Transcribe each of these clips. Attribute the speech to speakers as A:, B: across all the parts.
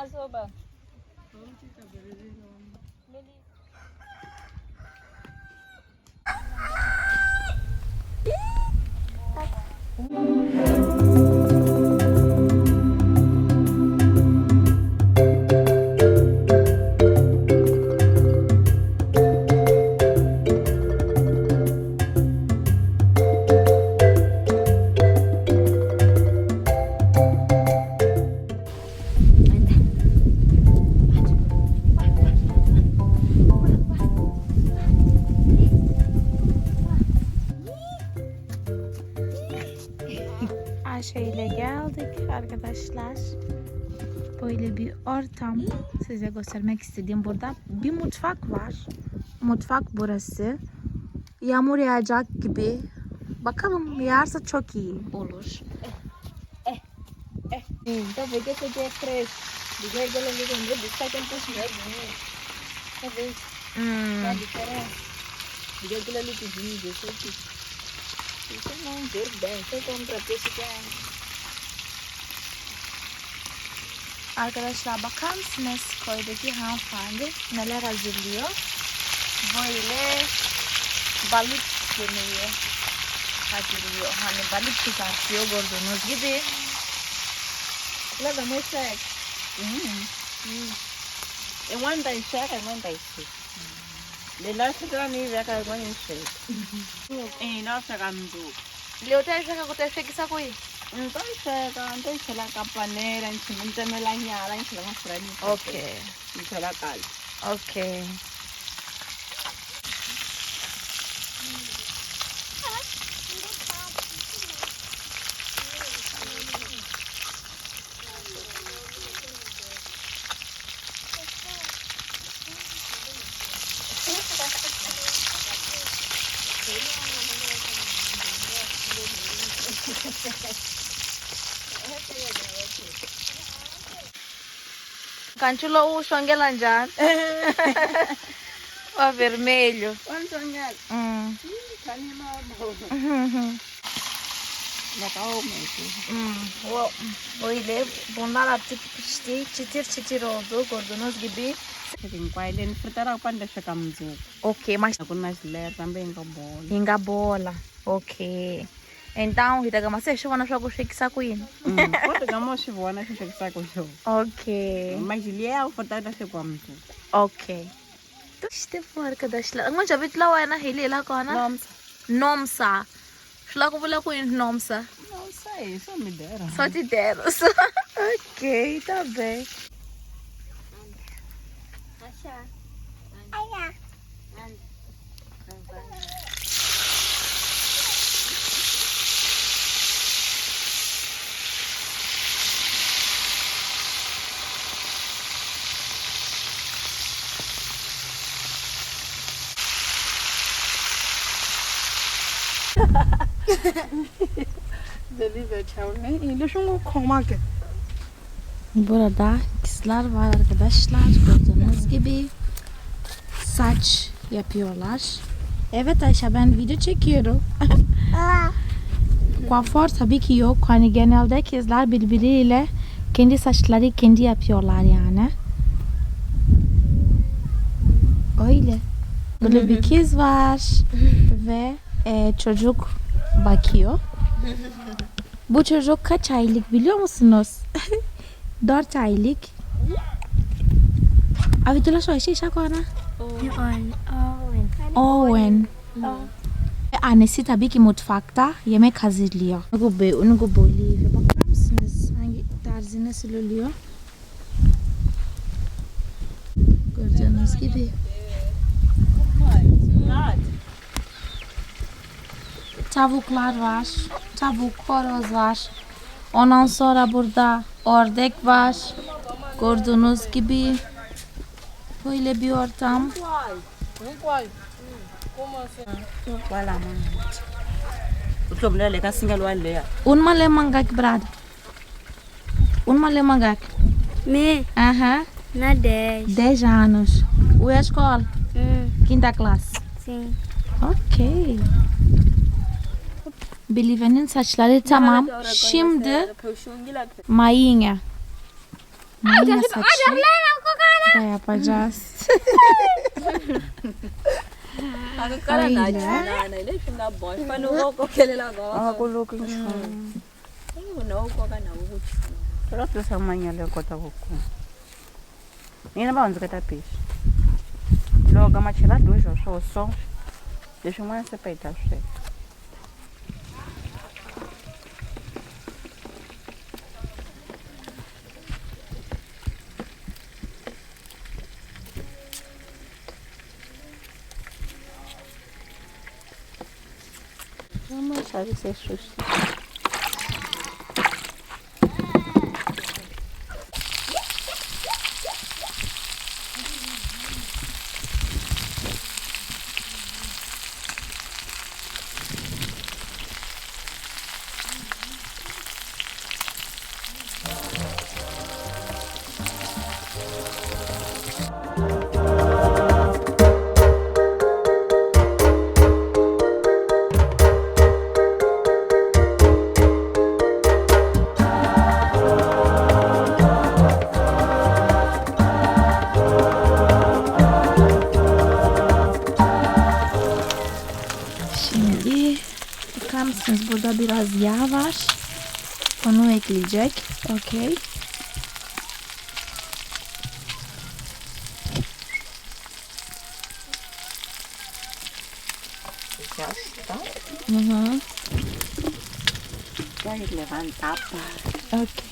A: आजोबा Thank you.
B: Ayşe ile geldik arkadaşlar. Böyle bir ortam size göstermek istediğim burada bir mutfak var. Mutfak burası. Yağmur yağacak gibi. Bakalım yağarsa çok iyi olur.
A: Então, porque esse dia é fresco. Diga que ela me lembrou de estar com possibilidade. Talvez, tá diferente. Diga que ela lhe Isso não, deu bem. Peixe que é.
B: Arkadaşlar bakar mısınız koydaki hanımefendi neler hazırlıyor? Böyle balık yemeği hazırlıyor. Hani balık kızartıyor gördüğünüz gibi.
A: Leva mais seco. Hum. E one day seco, e one day seco. Linalasagam iweka kwenye mshike. Eh, nasaga mbu.
B: Leo tayari
A: kutafikisha kwa hiyo. Ntoiseka, la kapanera, nchimita melanyala, nchila mafurani. Okay. Nchila kali. Okay. Cantilou uh,
B: o
A: xonguela hum. tá
B: uhum. tá o vermelho.
A: Quanto é?
B: Hum.
A: Hum.
B: O, o ile bunlar artık pişti. Çıtır çıtır oldu gördüğünüz gibi.
A: Enquaile fritar upande shakamzo.
B: Okay, mas.
A: Kuna sler tambe ingabola.
B: Ingabola. Então, hitagama se chuva na jogo cheque saco in.
A: Quanto gamo chuva na cheque saco show.
B: OK.
A: Mas ele é o fantasma se como tu.
B: OK. Tu este arkadaşlar. Ama çabuk la var na hili la kona.
A: Nomsa.
B: Nomsa. Şla ko bula ko nomsa.
A: Nomsa é, só me.
B: Só te deram. OK, tá bem. Burada kızlar var arkadaşlar. Gördüğünüz gibi saç yapıyorlar. Evet Ayşe ben video çekiyorum. Kuaför tabii ki yok. Hani genelde kızlar birbiriyle kendi saçları kendi yapıyorlar yani. Öyle. Böyle bir kız var ve e, çocuk bakıyor. Bu çocuk kaç aylık biliyor musunuz? 4 aylık. Abi tulah soy şey şakona. Owen. Ve Annesi tabii ki mutfakta yemek hazırlıyor. Onu böyle. Bakar mısınız hangi tarzı nasıl oluyor? Gördüğünüz gibi. Tavuklar var. Tavuk, horoz var. Ondan sonra burada ördek var. Gördüğünüz gibi böyle bir ortam.
A: Wala mama. Utlomlele kasinga wale.
B: Un malemangak brad. Un malemangak.
C: Me,
B: Aham.
C: na 10.
B: 10 anos. O é escola?
C: Hum,
B: Quinta classe.
C: sim.
B: Okey. Beliva'nın saçları tamam. Şimdi Mayin'e. Mayin'e saçı da yapacağız.
A: rotosa manya lekota vuku. Nina
B: vaondzeketa pixi loko machela duxo se 这些舒
A: 适。okay
B: ciasto mhm
A: Oke. Lepas tapan.
B: Okej.
A: Okay.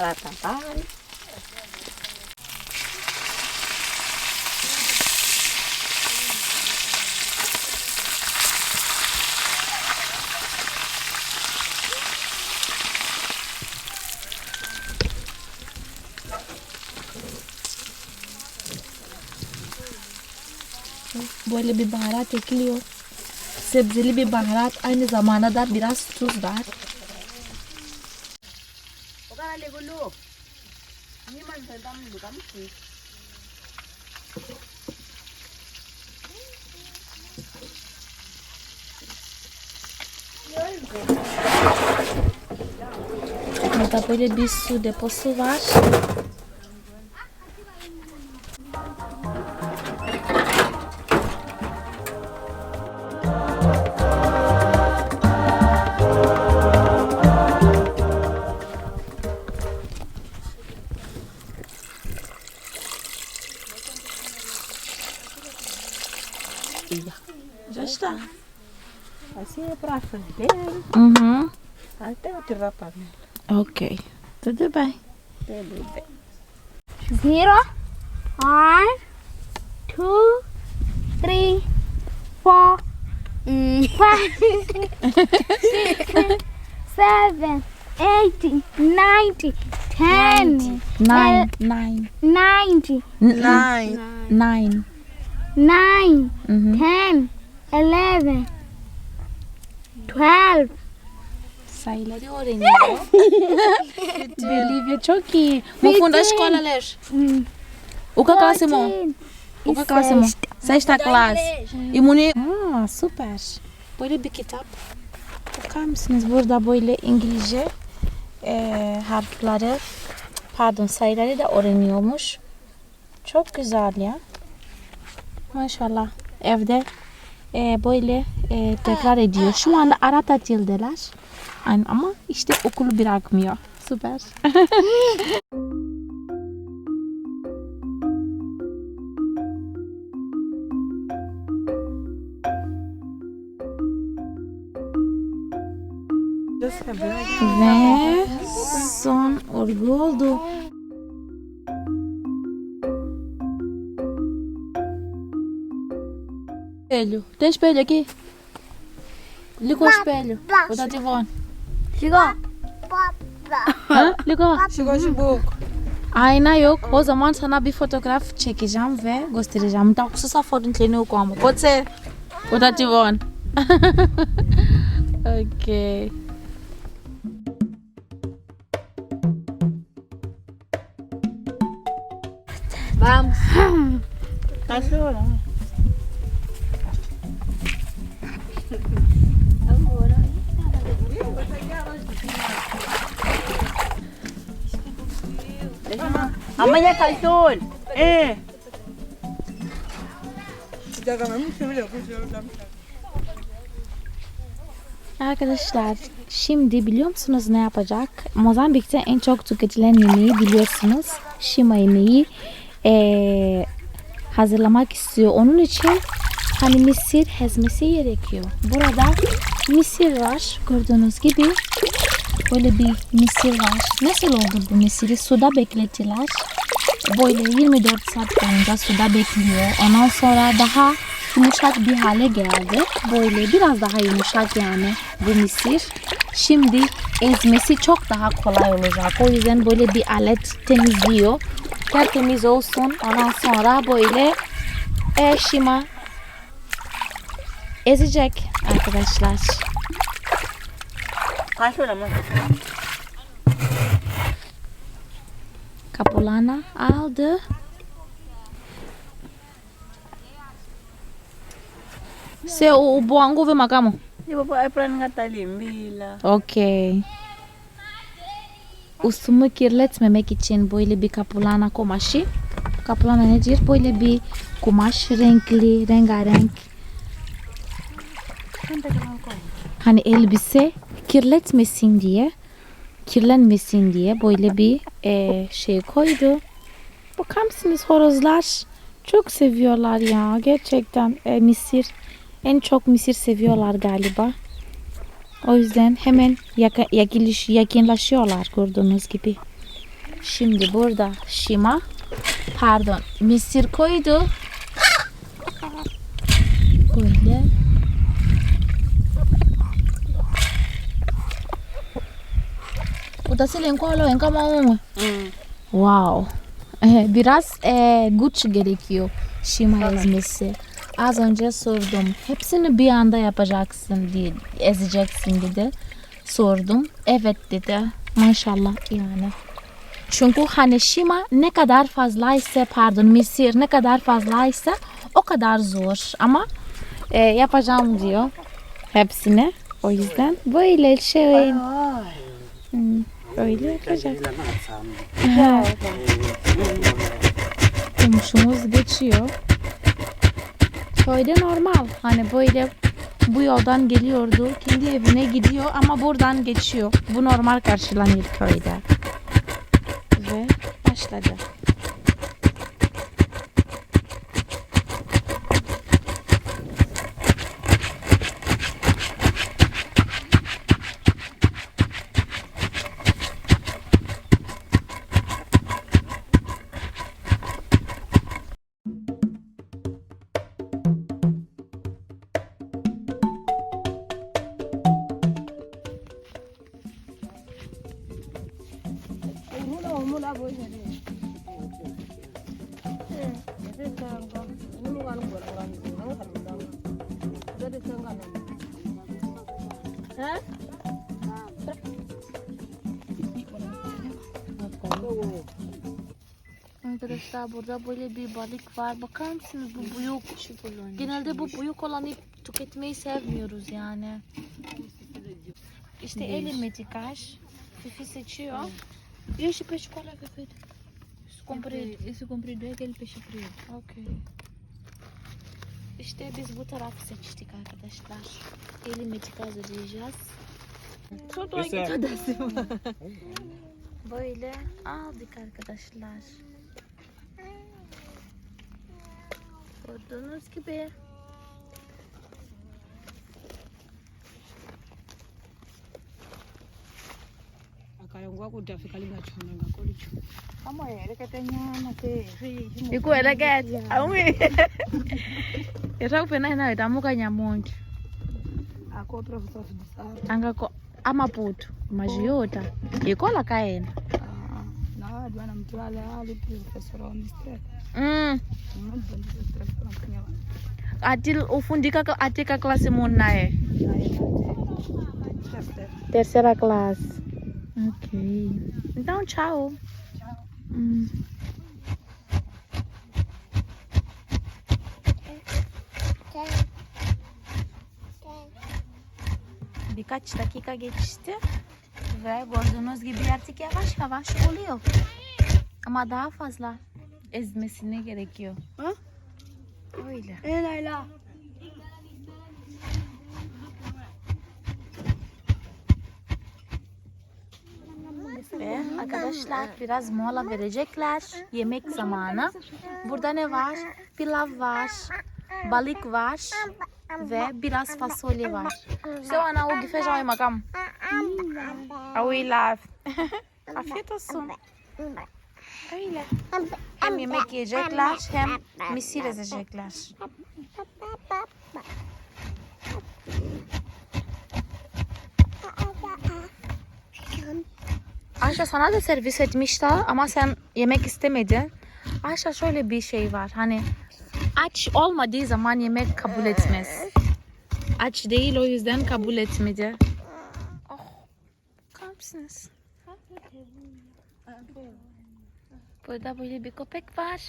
A: Latapan.
B: Böyle bir baharat ekliyor. Sebzeli bir baharat. Aynı zamanda da biraz tuz var. Burada böyle bir su deposu var.
A: Até eu tirar para mim.
B: Ok. Tudo bem.
A: Tudo bem.
C: Zero, one, two, three, four, five, six, seven, eight, ninety, ten,
B: Nine. Nine.
C: ninety,
B: Nine. Nine.
C: nine,
B: Mhm.
C: ten, eleven, twelve,
B: Sayıları öğreniyor. Bolivya çok iyi. Mufunda escolas. O que classe mo?
C: fourteen,
B: O que classe mo? Sexta classe. İmuni. Aa, süper. Böyle bir kitap. Bakar mısınız burada böyle İngilizce eee harfleri pardon sayıları da öğreniyormuş. Çok güzel ya. Maşallah. Evde eee, böyle eee, tekrar ediyor. Şu anda ara tatildeler. Yani ama işte okulu bırakmıyor. Süper. Ve son örgü oldu. Espelho. Tem espelho aqui? Liga o espelho. Vou dar de volta.
C: Chegou.
B: Ha? Liga.
A: Chegou de boca.
B: Ayna yok. O zaman sana bir fotoğraf çekeceğim ve göstereceğim. Daha kısa fotoğrafını yok ama. Pode ser? Vou dar de volta. okay.
C: Vamos.
A: Tá chorando. Deixa Ama ya kalsol. Eh.
B: Arkadaşlar şimdi biliyor musunuz ne yapacak? Mozambik'te en çok tüketilen yemeği biliyorsunuz. Şima yemeği eee, hazırlamak istiyor. Onun için hani mısır ezmesi gerekiyor. Burada mısır var gördüğünüz gibi. Böyle bir mısır var. Nasıl oldu bu mısırı? Suda beklettiler. Böyle 24 saat boyunca suda bekliyor. Ondan sonra daha yumuşak bir hale geldi. Böyle biraz daha yumuşak yani bu mısır. Şimdi ezmesi çok daha kolay olacak. O yüzden böyle bir alet temizliyor. Tertemiz olsun. Ondan sonra böyle e, şima ezecek arkadaşlar.
A: Ama.
B: Kapulana aldı. Se ubuha nguve makamu.
A: Ibo po apron nga talimbila.
B: Okay. Usumu kirletmemek için böyle bir kapulana kumaşı. Kapulana nedir? Böyle bir kumaş renkli, rengarenk. Hani elbise kirletmesin diye, kirlenmesin diye böyle bir eee, şey koydu. Bakar mısınız horozlar? Çok seviyorlar ya gerçekten e, misir. En çok misir seviyorlar galiba. O yüzden hemen yaka, yakiliş, yakınlaşıyorlar gördüğünüz gibi. Şimdi burada şima, pardon misir koydu. Böyle. Utasile enkolo enkama mı?
A: Mm.
B: Wow. Eh, Biraz eh, güç gerekiyor şima ezmesi. Az önce sordum. Hepsini bir anda yapacaksın diye ezeceksin dedi. Sordum. Evet dedi. Maşallah yani. Çünkü hani şima ne kadar fazlaysa pardon misir ne kadar fazlaysa o kadar zor. Ama eh, yapacağım diyor hepsini. O yüzden böyle şey Hmm, öyle yapacak. Ha. Komşumuz geçiyor. Köyde normal. Hani böyle bu yoldan geliyordu. Kendi evine gidiyor ama buradan geçiyor. Bu normal karşılanır köyde. Ve başladı. Arkadaşlar burada böyle bir balık var. Bakar mısınız bu büyük? Genelde bu büyük olanı tüketmeyi sevmiyoruz yani. İşte ele meticaj. Fifi seçiyor. E? Esse comprido.
D: Esse comprido é aquele peixe preto.
B: Okey. İşte biz bu tarafı seçtik arkadaşlar. Eli metikaz ödeyeceğiz. Böyle aldık arkadaşlar. Gördüğünüz gibi ikuelekete amu itakupena
D: ina itamuka nyamongi
B: angako amaputu maziyota ikola kaena
D: mradi wanamtwala hali professor on the street mm
B: ati ufundika atika klasi munaye terceira classe ok então tchau, tchau. Hum. birkaç dakika geçti ve gördüğünüz gibi artık yavaş yavaş oluyor. Ama daha fazla ezmesine gerekiyor.
C: Ha?
B: Öyle.
C: E Leyla.
B: Ve arkadaşlar biraz mola verecekler. Yemek zamanı. Burada ne var? Pilav var. Balık var. Ve biraz fasulye var. So ana o gifeja makam. Awi laf. Afiyet olsun. Öyle. Hem yemek yiyecekler hem misir ezecekler. Ayşe sana da servis etmişler ama sen yemek istemedin. Ayşe şöyle bir şey var hani aç olmadığı zaman yemek kabul etmez. Aç değil o yüzden kabul etmedi. Oh, mısınız? Burada böyle bir köpek var.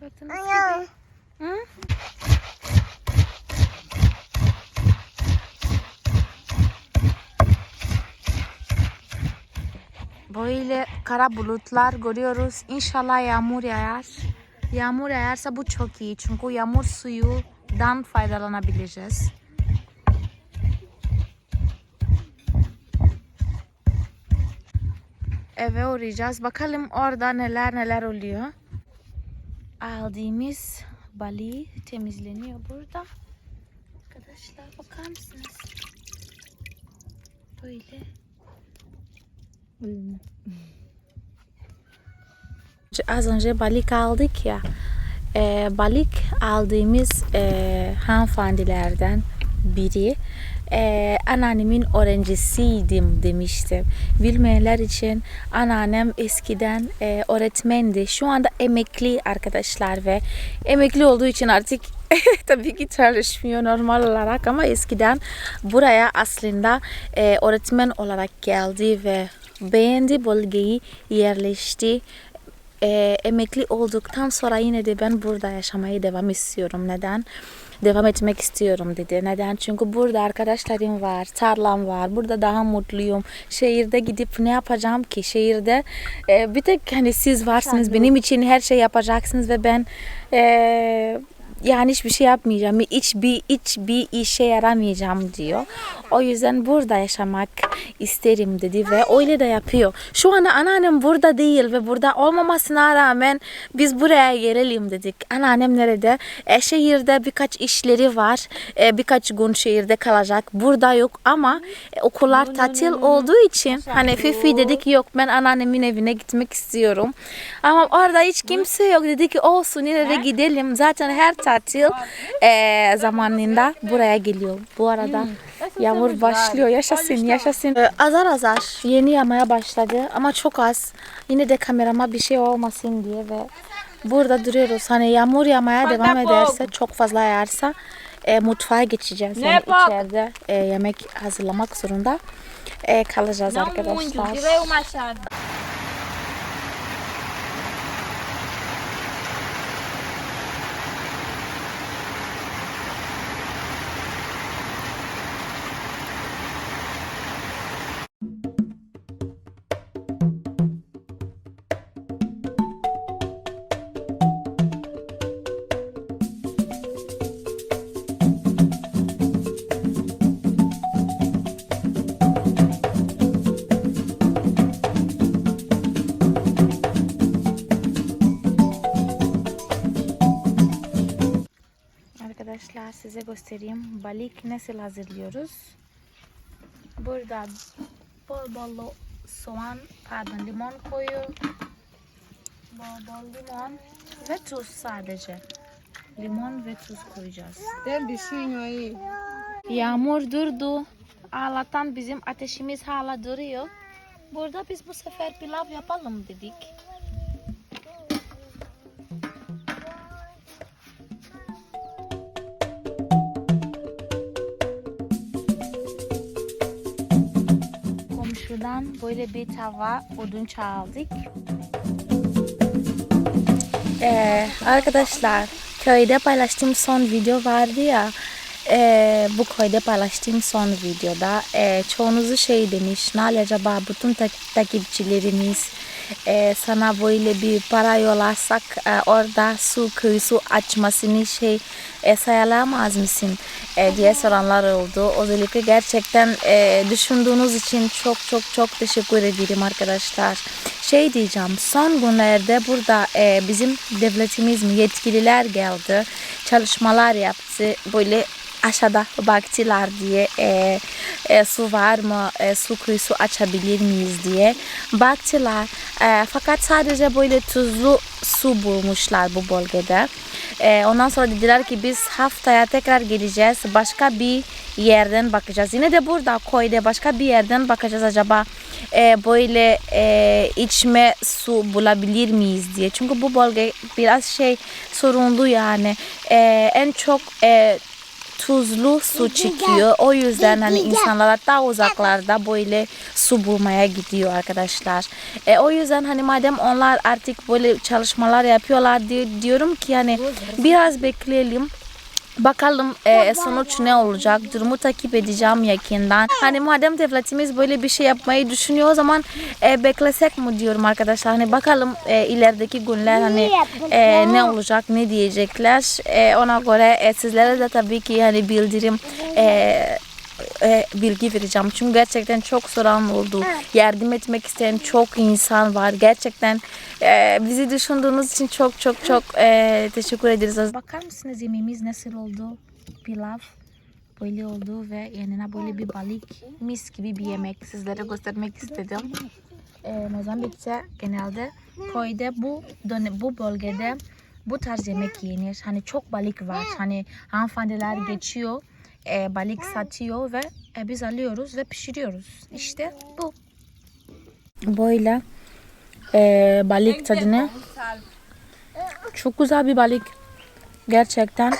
B: Gördüğünüz gibi. Hı? Böyle kara bulutlar görüyoruz. İnşallah yağmur yağar. Yağmur yağarsa bu çok iyi. Çünkü yağmur suyundan faydalanabileceğiz. Eve uğrayacağız. Bakalım orada neler neler oluyor. Aldığımız balığı temizleniyor burada. Arkadaşlar bakar mısınız? Böyle. Az önce balık aldık ya. E, balık aldığımız e, hanımefendilerden biri e, anneannemin öğrencisiydim demişti. Bilmeyenler için anneannem eskiden e, öğretmendi. Şu anda emekli arkadaşlar ve emekli olduğu için artık tabii ki çalışmıyor normal olarak ama eskiden buraya aslında e, öğretmen olarak geldi ve beğendi bölgeyi yerleşti. E, emekli olduktan sonra yine de ben burada yaşamayı devam istiyorum. Neden? Devam etmek istiyorum dedi. Neden? Çünkü burada arkadaşlarım var, tarlam var. Burada daha mutluyum. Şehirde gidip ne yapacağım ki? Şehirde e, bir tek hani siz varsınız. Benim için her şey yapacaksınız ve ben e, yani hiçbir şey yapmayacağım. Hiç bir hiç bir işe yaramayacağım diyor. O yüzden burada yaşamak isterim dedi ve öyle de yapıyor. Şu anda anneannem burada değil ve burada olmamasına rağmen biz buraya gelelim dedik. Anneannem nerede? E, şehirde birkaç işleri var. E, birkaç gün şehirde kalacak. Burada yok ama e, okullar tatil olduğu için hani Fifi dedik yok ben anneannemin evine gitmek istiyorum. Ama orada hiç kimse yok. Dedi ki olsun yine de gidelim. Zaten her tatil e, zamanında buraya geliyor. Bu arada yağmur başlıyor. Yaşasın yaşasın. E, azar azar yeni yağmaya başladı ama çok az. Yine de kamerama bir şey olmasın diye ve burada duruyoruz. Hani yağmur yağmaya devam ederse çok fazla yağarsa e, mutfağa geçeceğiz. Yani içeride e, yemek hazırlamak zorunda e, kalacağız. Arkadaşlar göstereyim. Balık nasıl hazırlıyoruz. Burada bol bol soğan, pardon limon koyu. Bol bol limon ve tuz sadece. Limon ve tuz koyacağız.
D: Tem bichinho aí.
B: Yağmur durdu. Allah'tan bizim ateşimiz hala duruyor. Burada biz bu sefer pilav yapalım dedik. Komşudan böyle bir tava odun aldık. Ee, arkadaşlar köyde paylaştığım son video vardı ya e, bu koyda paylaştığım son videoda e, çoğunuzu şey demiş Nal acaba bütün tak- takipçilerimiz e, sana böyle bir para yollarsak e, orada su kuyusu açmasını şey e, sayalamaz mısın e, diye soranlar oldu. Özellikle gerçekten e, düşündüğünüz için çok çok çok teşekkür ederim arkadaşlar. Şey diyeceğim son günlerde burada e, bizim devletimiz mi yetkililer geldi çalışmalar yaptı böyle aşağıda baktılar diye e, e, su var mı e, su kuyusu açabilir miyiz diye. Baktılar E, fakat sadece böyle tuzlu su bulmuşlar bu bölgede. E, ondan sonra dediler ki biz haftaya tekrar geleceğiz başka bir yerden bakacağız. Yine de burada koyda başka bir yerden bakacağız acaba e, böyle e, içme su bulabilir miyiz diye. Çünkü bu bölge biraz şey sorunlu yani. E, en çok e, tuzlu su çıkıyor. O yüzden hani insanlar daha uzaklarda böyle su bulmaya gidiyor arkadaşlar. E, o yüzden hani madem onlar artık böyle çalışmalar yapıyorlar diye diyorum ki hani biraz bekleyelim. Bakalım e, sonuç ne olacak? Durumu takip edeceğim yakından. Hani madem devletimiz böyle bir şey yapmayı düşünüyor o zaman e, beklesek mi diyorum arkadaşlar. Hani bakalım e, ilerideki günler hani e, ne olacak, ne diyecekler. E, ona göre e, sizlere de tabii ki hani bildirim e, e, bilgi vereceğim. Çünkü gerçekten çok soran oldu. Yardım etmek isteyen çok insan var. Gerçekten e, bizi düşündüğünüz için çok çok çok e, teşekkür ederiz. Bakar mısınız yemeğimiz nasıl oldu? Pilav böyle oldu ve yanına böyle bir balık mis gibi bir yemek sizlere göstermek istedim. E, Mozambik'te genelde koyda bu bu bölgede bu tarz yemek yenir. Hani çok balık var. Hani hanımefendiler geçiyor e, balık satıyor ve e, biz alıyoruz ve pişiriyoruz. İşte bu. Böyle e, balık tadını çok güzel bir balık. Gerçekten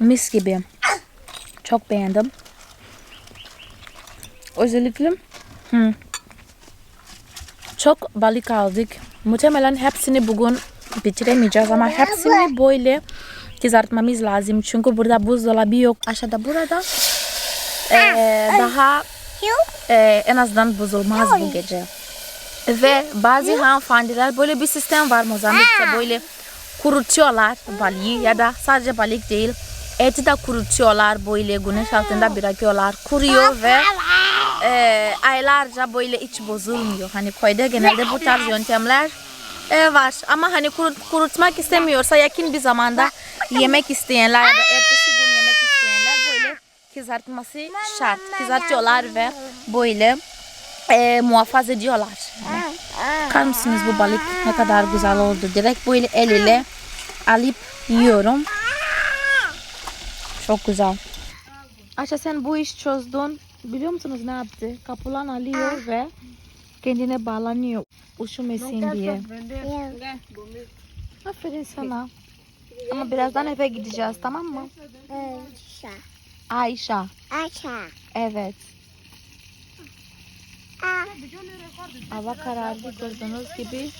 B: mis gibi. Çok beğendim. Özellikle hı, çok balık aldık. Muhtemelen hepsini bugün bitiremeyeceğiz ama hepsini böyle kızartmamız lazım. Çünkü burada buzdolabı yok. Aşağıda burada eee, daha eee, en azından bozulmaz bu gece. Ve bazı hanımefendiler böyle bir sistem var Mozambik'te böyle kurutuyorlar balığı ya da sadece balık değil eti de kurutuyorlar böyle güneş altında bırakıyorlar kuruyor ve eee, aylarca böyle hiç bozulmuyor. Hani koyda genelde bu tarz yöntemler e, var ama hani kurut, kurutmak istemiyorsa yakın bir zamanda yemek isteyenler ya da ertesi gün yemek isteyenler böyle kızartması şart. Kızartıyorlar ve böyle e, muhafaza ediyorlar. Yani. Mısınız bu balık ne kadar güzel oldu. Direkt böyle el ile alıp yiyorum. Çok güzel. Ayşe sen bu iş çözdün. Biliyor musunuz ne yaptı? Kapılan alıyor ve kendine bağlanıyor. Üşümesin diye. Aferin sana. Ama birazdan eve gideceğiz tamam mı? Ayşe.
C: Aşağı.
B: Evet. Hava karardı gördüğünüz gibi.